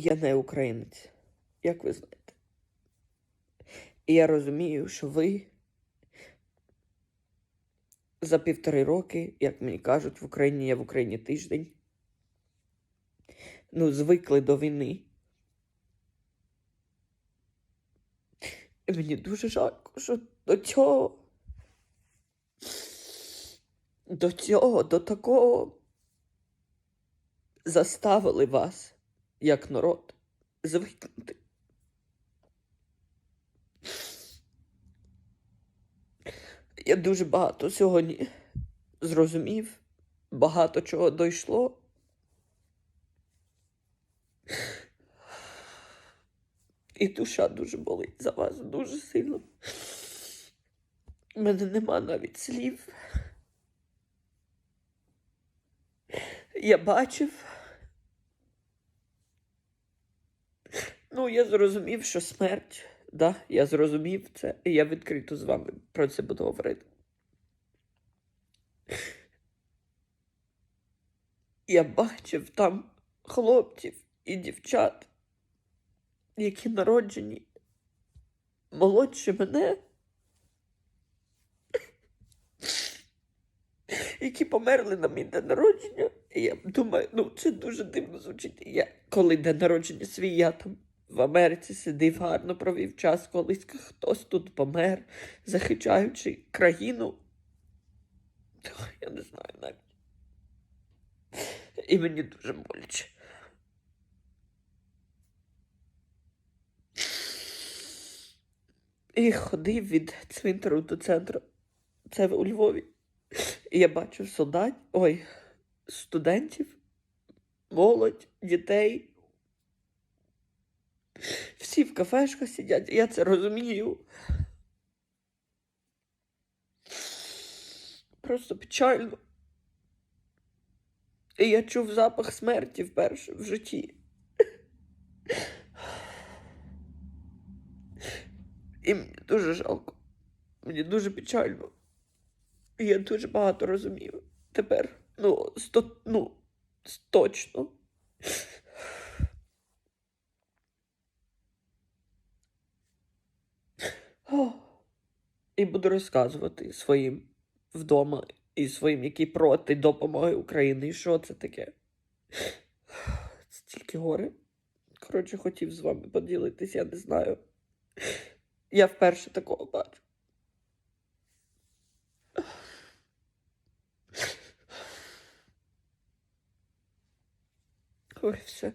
Я не українець, як ви знаєте. І я розумію, що ви за півтори роки, як мені кажуть, в Україні я в Україні тиждень. Ну, звикли до війни. І мені дуже жалко, що до цього. До цього, до такого заставили вас, як народ, звикнути. Я дуже багато сьогодні зрозумів, багато чого дійшло. І душа дуже болить за вас дуже сильно. У мене нема навіть слів. Я бачив. Ну, я зрозумів, що смерть, да, я зрозумів це, і я відкрито з вами про це буду говорити. Я бачив там хлопців і дівчат, які народжені молодші мене, які померли на мій день народження. І я думаю, ну це дуже дивно звучить. Я, коли день народження свій, я там в Америці сидів, гарно провів час, колись хтось тут помер, захищаючи країну. Я не знаю навіть. І мені дуже боляче. І ходив від цвинтару до центру. Це у Львові. І я бачив солдат, ой, студентів, молодь, дітей. Всі в кафешках сидять, я це розумію. Просто печально. І я чув запах смерті вперше в житті. І мені дуже жалко. Мені дуже печально. І я дуже багато розумію. Тепер, ну, сто, ну, точно. І буду розказувати своїм вдома і своїм, які проти допомоги України. І що це таке? Це тільки горе. Коротше, хотів з вами поділитись, я не знаю. Я вперше такого бачу. Ой, все.